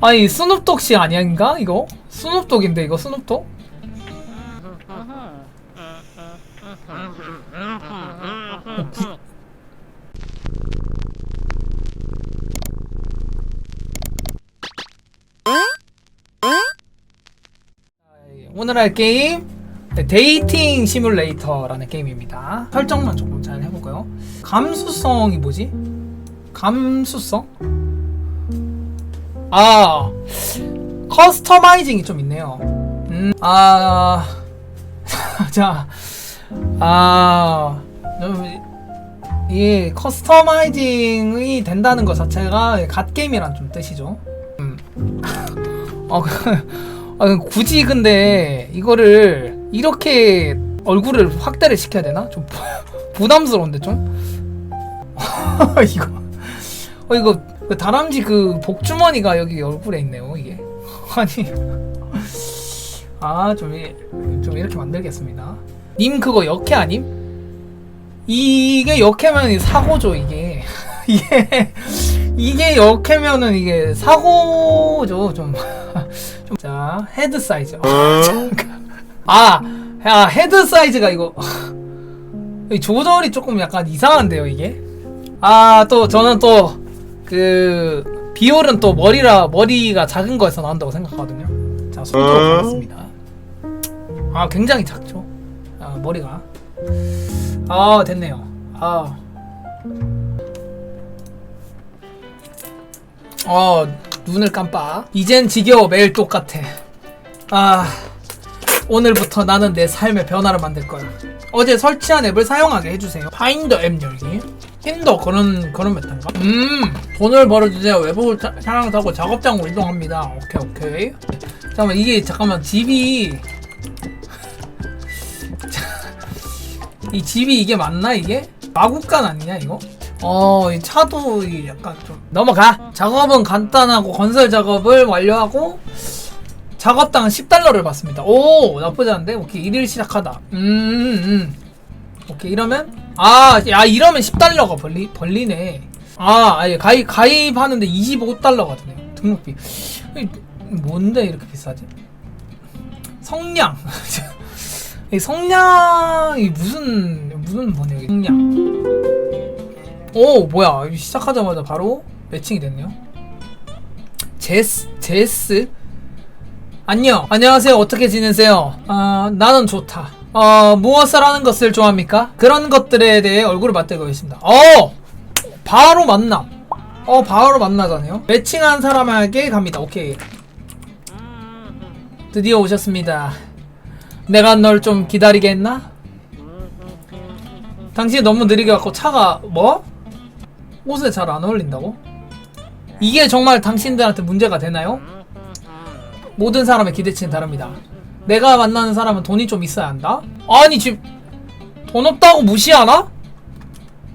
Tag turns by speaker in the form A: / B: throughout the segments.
A: 아니 스눕독 씨 아닌가 이거? 스눕독인데 이거 스눕독? 오늘 할 게임 네, 데이팅 시뮬레이터라는 게임입니다. 설정만 조금 잘 해볼까요? 감수성이 뭐지? 감수성? 아 커스터마이징이 좀 있네요. 음, 아, 자, 아, 좀, 이 커스터마이징이 된다는 것 자체가 갓 게임이란 좀 뜻이죠. 음. 어, 그, 아, 굳이 근데 이거를 이렇게 얼굴을 확대를 시켜야 되나? 좀 부- 부담스러운데 좀. 이거, 어 이거 그 다람쥐 그 복주머니가 여기 얼굴에 있네요 이게. 아니, 아좀 좀 이렇게 만들겠습니다. 님 그거 역해 아님? 이게 역해면 사고죠 이게. 이게 이게 역해면은 이게 사고죠 좀. 좀- 자 헤드 사이즈 아, 야 헤드 사이즈가 이거 이 조절이 조금 약간 이상한데요 이게 아 또 저는 또 그 비올은 또 머리라 머리가 작은 거에서 나온다고 생각하거든요 자 손톱 보겠습니다 아 굉장히 작죠 아 머리가 아 됐네요 아 어, 눈을 깜빡. 이젠 지겨워 매일 똑같아. 아, 오늘부터 나는 내 삶의 변화를 만들 거야. 어제 설치한 앱을 사용하게 해주세요. 파인더 앱 열기. 핀더 그런 그런 메타인가? 음, 돈을 벌어주세요. 외부 차- 차량 타고 작업장으로 이동합니다. 오케이 오케이. 잠깐만 이게 잠깐만 집이 이 집이 이게 맞나 이게? 마구간 아니냐 이거? 어, 이 차도 이 약간 좀 넘어가. 작업은 간단하고 건설 작업을 완료하고 작업당 10달러를 받습니다. 오, 나쁘지 않은데? 오케이, 일일 시작하다. 음, 음. 오케이, 이러면 아, 야, 이러면 10달러가 벌리 벌리네. 아, 아예 가입 가입하는데 25달러가 드네요. 등록비. 이, 뭔데 이렇게 비싸지? 성냥. 이 성냥이 무슨 무슨 뭐냐? 성냥. 오 뭐야 시작하자마자 바로 매칭이 됐네요 제스 제스 안녕 안녕하세요 어떻게 지내세요 아 나는 좋다 어 무엇을 하는 것을 좋아합니까 그런 것들에 대해 얼굴을 맞대고 있습니다 어 바로 만남 어 바로 만나자네요 매칭한 사람에게 갑니다 오케이 드디어 오셨습니다 내가 널 좀 기다리게 했나? 당신이 너무 느리게 갖고 차가 뭐? 옷에 잘 안 어울린다고? 이게 정말 당신들한테 문제가 되나요? 모든 사람의 기대치는 다릅니다. 내가 만나는 사람은 돈이 좀 있어야 한다? 아니 지금 돈 없다고 무시하나?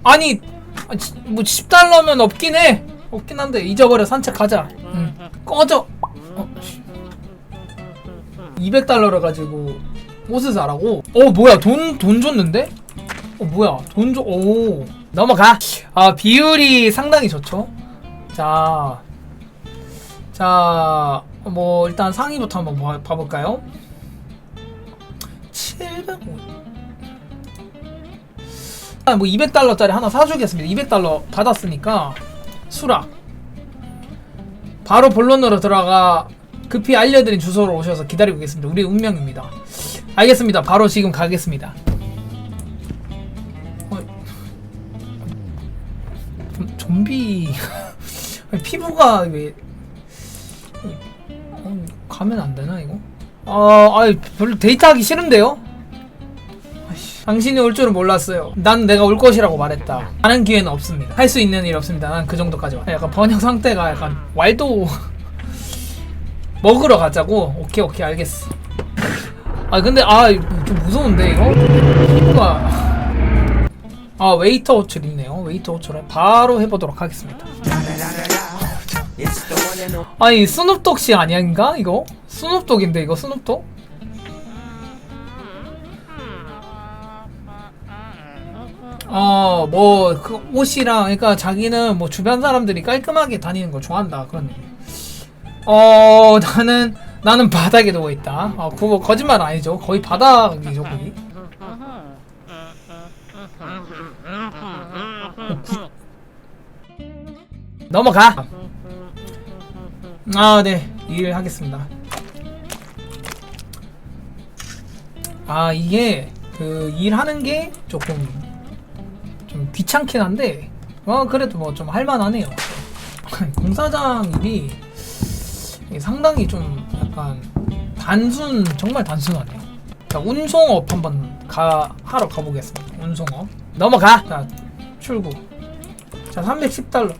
A: 아니 아, 지- 뭐 10달러면 없긴 해 없긴 한데 잊어버려 산책 가자 응. 꺼져 어, 씨. 200달러를 가지고 옷을 사라고? 어 뭐야 돈 돈 줬는데? 어 뭐야 돈 줘? 오 넘어가 아 비율이 상당히 좋죠 자 자, 뭐 일단 상위부터 한번 봐, 봐볼까요? 700, 아, 뭐 200달러짜리 하나 사주겠습니다. 200달러 받았으니까 수락. 바로 본론으로 들어가 급히 알려드린 주소로 오셔서 기다리고 계십니다. 우리 운명입니다. 알겠습니다. 바로 지금 가겠습니다. 어, 좀, 좀비 피부가 왜 어, 가면 안 되나 이거? 아, 아이 별로 데이트하기 싫은데요? 당신이 올 줄은 몰랐어요. 난 내가 올 것이라고 말했다. 하는 기회는 없습니다. 할 수 있는 일 없습니다. 난 그 정도까지만. 약간 번역 상태가 약간 왈도 먹으러 가자고. 오케이 오케이 알겠어. 아 근데 아 좀 무서운데 이거 피부가 아 웨이터 호출 있네요. 웨이터 호출을 바로 해보도록 하겠습니다. 아니 스눕독 씨 아닌가 이거? 스눕독인데 이거 스눕독? 어, 뭐, 그 옷이랑, 그러니까 자기는 뭐 주변 사람들이 깔끔하게 다니는 걸 좋아한다. 그런 얘기. 어, 나는, 나는 바닥에 누워 있다. 어, 그거 거짓말 아니죠. 거의 바닥이죠, 거기. 넘어가! 아, 네. 일하겠습니다. 아, 이게, 그, 일하는 게 조금, 좀 귀찮긴 한데, 어, 그래도 뭐 좀 할만하네요. 공사장 일이 상당히 좀 약간 단순, 정말 단순하네요. 자, 운송업 한번 가, 하러 가보겠습니다. 운송업. 넘어가! 자, 출구. 자, 310달러.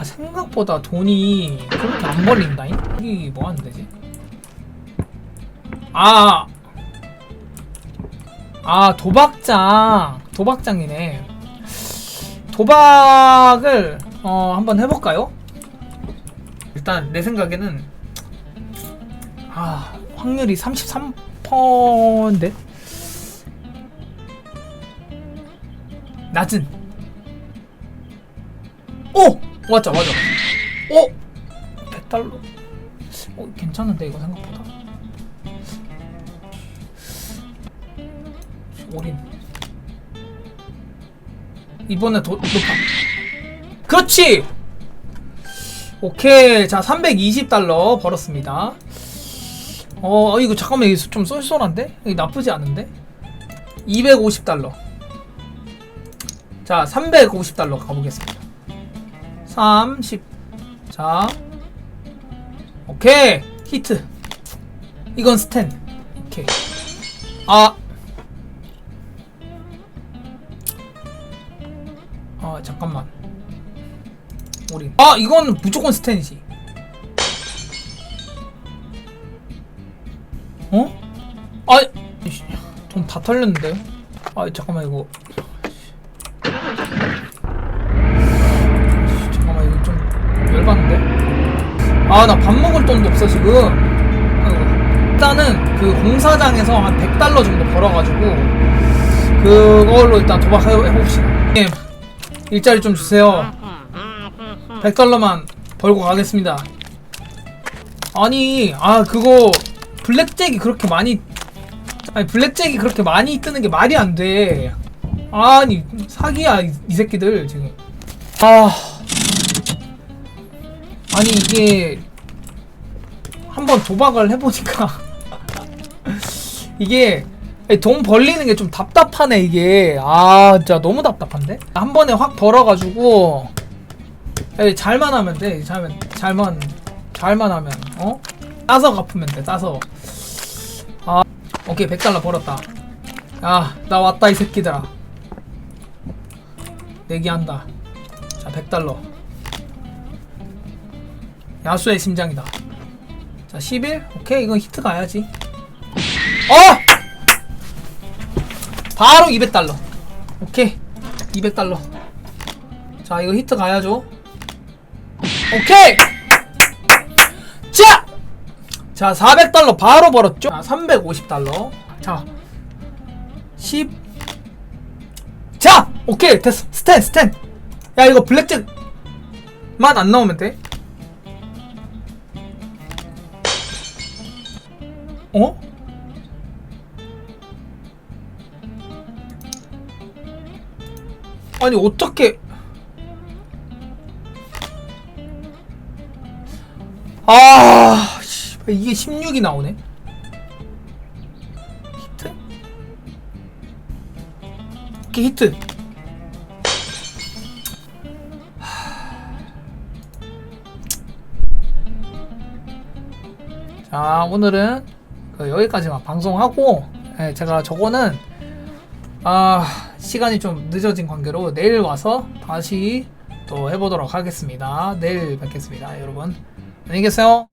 A: 아, 생각보다 돈이 그렇게 안 벌린다잉? 여기 뭐 하는 데지? 아, 아, 도박장. 도박장이네. 도박을, 어, 한번 해볼까요? 일단, 내 생각에는, 아, 확률이 33%인데? 낮은. 오! 맞자, 맞아. 오! 100달러. 어, 괜찮은데, 이거 생각보다. 올인. 이번에 더 높아. 그렇지! 오케이. 자, 320달러 벌었습니다. 어, 이거 잠깐만, 이거 좀 쏠쏠한데? 이거 나쁘지 않은데? 250달러. 자, 350달러 가보겠습니다. 30. 자. 오케이. 히트. 이건 스탠. 오케이. 아. 아, 잠깐만. 우리. 아, 이건 무조건 스탠이지. 어? 아, 돈다 털렸는데요? 아, 잠깐만 이거. 아 나 밥 먹을 돈도 없어 지금. 일단은 그 공사장에서 한 100달러 정도 벌어가지고 그걸로 일단 도박해봅시다. 예, 일자리 좀 주세요. 100달러만 벌고 가겠습니다. 아니 아 그거 블랙잭이 그렇게 많이 아니 블랙잭이 그렇게 많이 뜨는 게 말이 안돼. 아니 사기야 이, 이 새끼들 지금. 아 아니 이게 한번 도박을 해보니까 이게 돈 벌리는 게 좀 답답하네 이게. 아 진짜 너무 답답한데? 한 번에 확 벌어가지고 잘만 하면 돼. 잘만 잘만 잘만 하면 어? 따서 갚으면 돼 따서. 아 오케이 100달러 벌었다. 야나 왔다 이 새끼들아. 내기한다. 자 100달러 야수의 심장이다. 자, 11? 오케이, 이건 히트 가야지. 어! 바로 200달러. 오케이. 200달러. 자, 이거 히트 가야죠. 오케이! 자! 자, 400달러 바로 벌었죠? 자, 350달러. 자, 10. 자! 오케이, 됐어. 스탠, 스탠. 야, 이거 블랙잭 맛 안 나오면 돼. 어? 아니 어떻게 아 씨, 이게 16이 나오네 히트? 오케이 히트 자 오늘은 그 여기까지만 방송하고 예, 제가 저거는 아 시간이 좀 늦어진 관계로 내일 와서 다시 또 해보도록 하겠습니다. 내일 뵙겠습니다, 여러분. 안녕히 계세요.